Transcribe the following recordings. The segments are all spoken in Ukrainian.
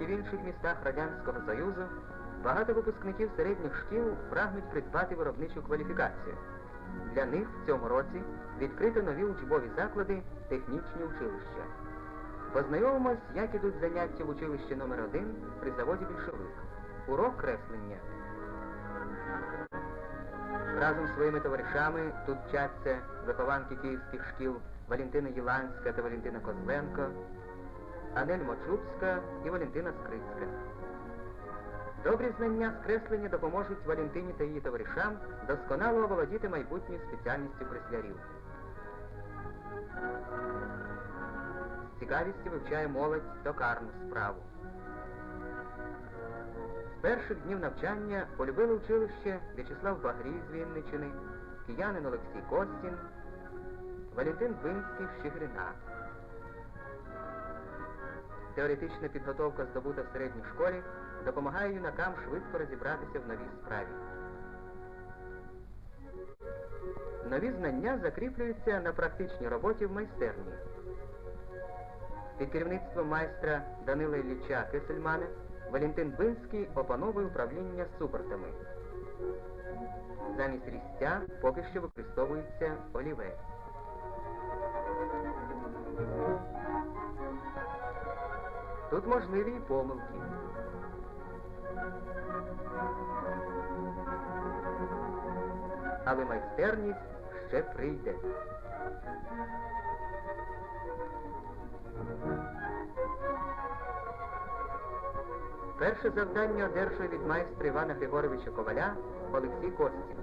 і в інших містах Радянського Союзу багато випускників середніх шкіл прагнуть придбати виробничу кваліфікацію. Для них в цьому році відкрито нові учбові заклади технічні училища. Познайомимось, як ідуть заняття в училищі номер 1 при заводі більшовик. Урок креслення. Разом з своїми товаришами тут вчаться вихованки київських шкіл Валентина Єланська та Валентина Козленко, Анель Мочубська і Валентина Скрицька. Добрі знання з креслення допоможуть Валентині та її товаришам досконало оволодіти майбутньою спеціальністю креслярів. З цікавістю вивчає молодь токарну справу. З перших днів навчання полюбили училище В'ячеслав Багрій з Вінничини, киянин Олексій Костін, Валентин Бинський з Щегрина. Теоретична підготовка, здобута в середній школі, допомагає юнакам швидко розібратися в новій справі. Нові знання закріплюються на практичній роботі в майстерні. Під керівництвом майстра Данила Ілліча Кисельмана Валентин Бинський опановує управління супортами. Замість різця поки що використовується олівець. Тут можливі і помилки. Але майстерність ще прийде. Перше завдання одержує від майстра Івана Григоровича Коваля Олексій Костін.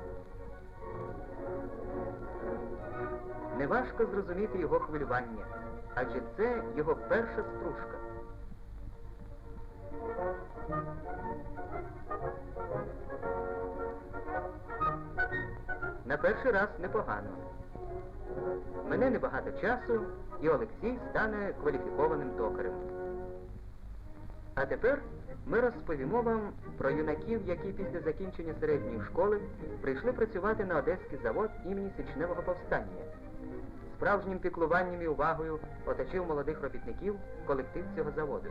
Неважко зрозуміти його хвилювання, адже це його перша стружка. На перший раз непогано. Мене небагато часу, і Олексій стане кваліфікованим токарем. А тепер ми розповімо вам про юнаків, які після закінчення середньої школи прийшли працювати на Одеський завод імені Січневого повстання. Справжнім піклуванням і увагою оточив молодих робітників колектив цього заводу.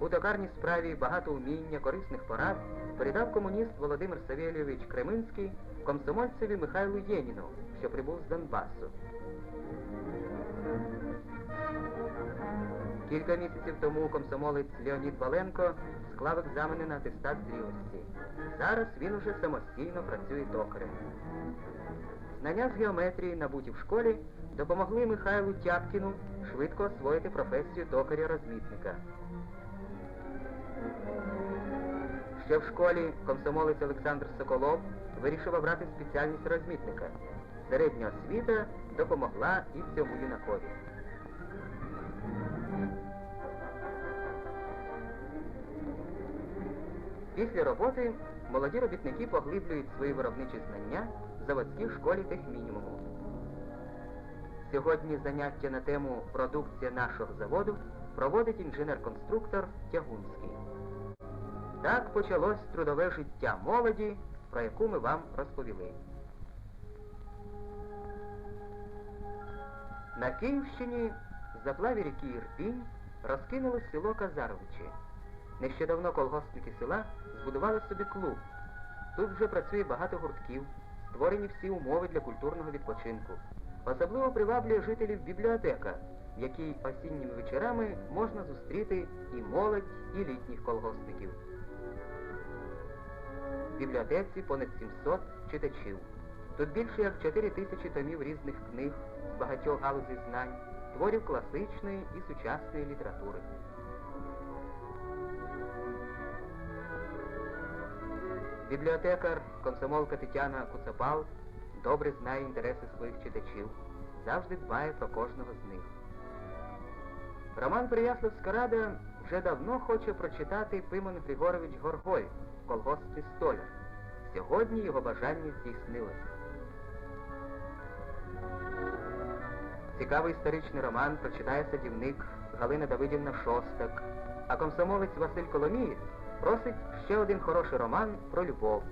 У токарній справі багато уміння, корисних порад передав комуніст Володимир Савєлійович Креминський комсомольцеві Михайлу Єніну, що прибув з Донбасу. Кілька місяців тому комсомолець Леонід Валенко склав екзамени на атестат зрілості. Зараз він уже самостійно працює токарем. Знання з геометрії, набуті в школі, допомогли Михайлу Тяпкіну швидко освоїти професію токаря-розмітника. Ще в школі комсомолець Олександр Соколов вирішив обрати спеціальність розмітника. Середня освіта допомогла і цьому юнакові. Після роботи молоді робітники поглиблюють свої виробничі знання в заводській школі техмінімуму. Сьогодні заняття на тему продукція нашого заводу проводить інженер-конструктор Тягунський. Так почалось трудове життя молоді, про яку ми вам розповіли. На Київщині в заплаві ріки Ірпінь розкинулось село Казаровичі. Нещодавно колгоспники села збудували собі клуб. Тут вже працює багато гуртків, створені всі умови для культурного відпочинку. Особливо приваблює жителів бібліотека, в якій осінніми вечорами можна зустріти і молодь, і літніх колгоспників. В бібліотеці понад 700 читачів. Тут більше як 4 тисячі томів різних книг з багатьох галузей знань, творів класичної і сучасної літератури. Бібліотекар, комсомолка Тетяна Куцапал добре знає інтереси своїх читачів, завжди дбає про кожного з них. Роман Переяславська рада вже давно хоче прочитати Пимон Григорович Горгой в колгоспі Столяр. Сьогодні його бажання здійснилося. Цікавий історичний роман прочитає садівник Галина Давидівна Шостак, а комсомолець Василь Коломієць просить ще один хороший роман про любов.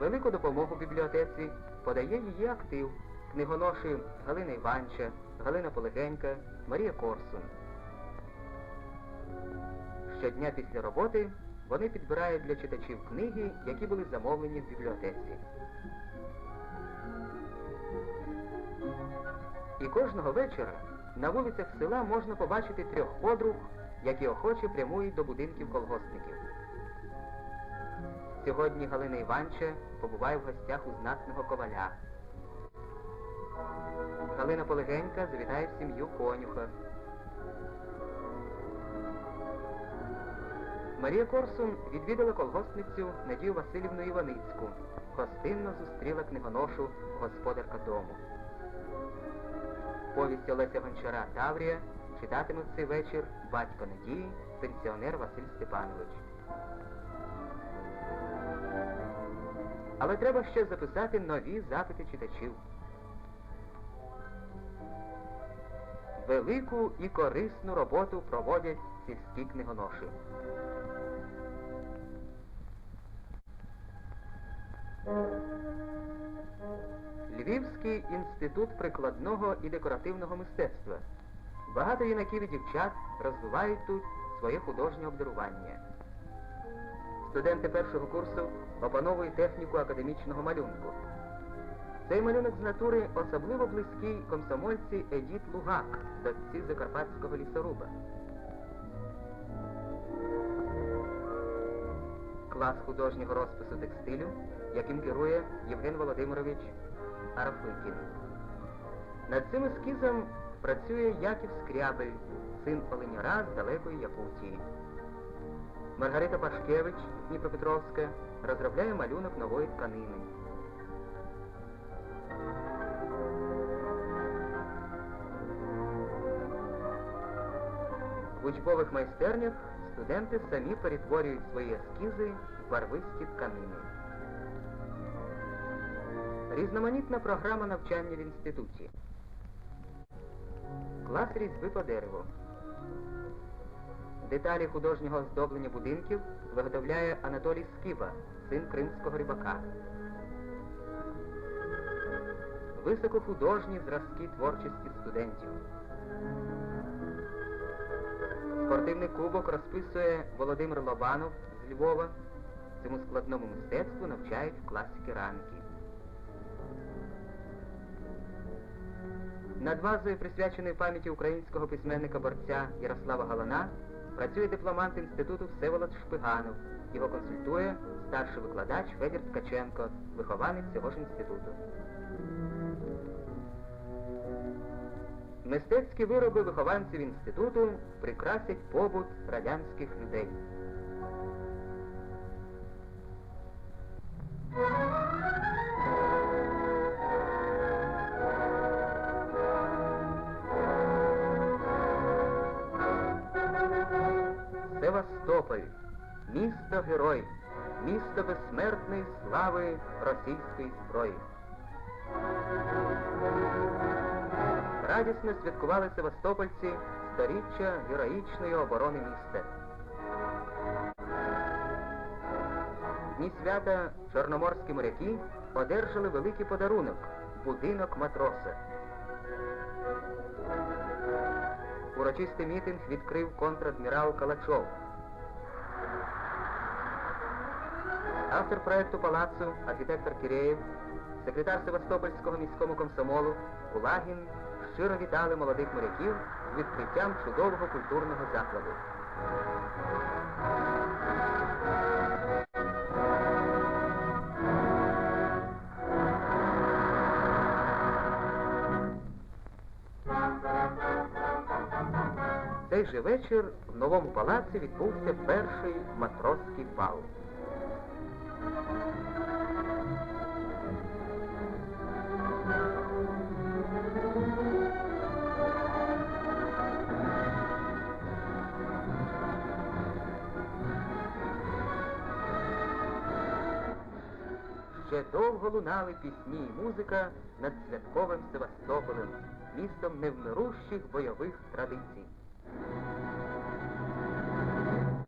Велику допомогу бібліотеці подає її актив книгоноші Галина Іванча, Галина Полегенька, Марія Корсун. Щодня після роботи вони підбирають для читачів книги, які були замовлені в бібліотеці. І кожного вечора на вулицях села можна побачити трьох подруг, які охоче прямують до будинків колгоспників. Сьогодні Галина Іванча побуває в гостях у знатного коваля. Галина Полегенька завітає в сім'ю конюха. Марія Корсун відвідала колгоспницю Надію Васильівну Іваницьку. Гостинно зустріла книгоношу господарка дому. Повість Олеся Гончара Таврія читатиме цей вечір батько Надії, пенсіонер Василь Степанович. Але треба ще записати нові запити читачів. Велику і корисну роботу проводять сільські книгоноші. Львівський інститут прикладного і декоративного мистецтва. Багато юнаків і дівчат розвивають тут своє художнє обдарування. Студенти першого курсу опановують техніку академічного малюнку. Цей малюнок з натури особливо близький комсомольці Едіт Лугак, дочці закарпатського лісоруба. Клас художнього розпису текстилю, яким керує Євген Володимирович Арафикін. Над цим ескізом працює Яків Скрябель, син Оленяра з далекої Якутії. Маргарита Пашкевич, Дніпропетровська, розробляє малюнок нової тканини. В учбових майстернях студенти самі перетворюють свої ескізи в барвисті тканини. Різноманітна програма навчання в інституті. Клас різьби по дереву. Деталі художнього оздоблення будинків виготовляє Анатолій Скіба, син кримського рибака. Високохудожні зразки творчості студентів. Спортивний кубок розписує Володимир Лобанов з Львова. Цьому складному мистецтву навчають в класі кераміки. Над вазою, присвяченою пам'яті українського письменника-борця Ярослава Галана, працює дипломант інституту Всеволод Шпиганов. Його консультує старший викладач Федір Ткаченко, вихованець цього ж інституту. Мистецькі вироби вихованців інституту прикрасять побут радянських людей. Севастополь, місто герой, місто безсмертної слави російської зброї. Радісно святкували севастопольці сторіччя героїчної оборони міста. Дні свята чорноморські моряки одержали великий подарунок будинок матроса. Урочистий мітинг відкрив контрадмірал Калачов. Автор проекту палацу, архітектор Киреєв, секретар Севастопольського міського комсомолу Кулагін щиро вітали молодих моряків з відкриттям чудового культурного закладу. Цей же вечір в новому палаці відбувся перший матросський бал. Ще довго лунали пісні і музика над святковим Севастополем, містом невмирущих бойових традицій.